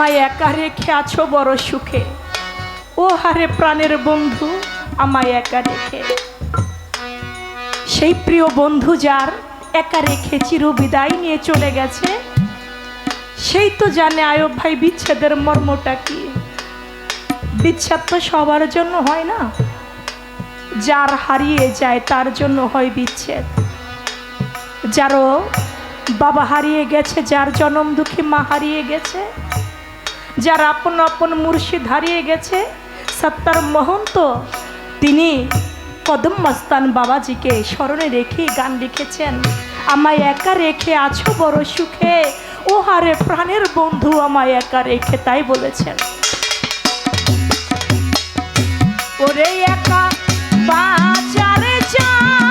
একা রেখে আছো বড় সুখে। ও হারে প্রাণের বন্ধু আমায় একা রেখে। সেই প্রিয় বন্ধু যার একা রেখে চির বিদায় নিয়ে চলে গেছে, সেই তো জানে আয়ব ভাই বিচ্ছেদের মর্মটা কি। বিচ্ছেদ তো সবার জন্য হয় না, যার হারিয়ে যায় তার জন্য হয় বিচ্ছেদ। যারও বাবা হারিয়ে গেছে, যার জনম দুঃখী মা হারিয়ে গেছে যার আপন আপন মুর্শিদ হারিয়ে গেছে, সত্তার মহন্ত, তিনি কদম মস্তান বাবাজিকে স্মরণে রেখে গান লিখেছেন। আমায় একা রেখে আছো বড় সুখে ও হারে প্রাণের বন্ধু আমায় একা রেখে, তাই বলেছেন। ওরে একা বাজারে যাইতে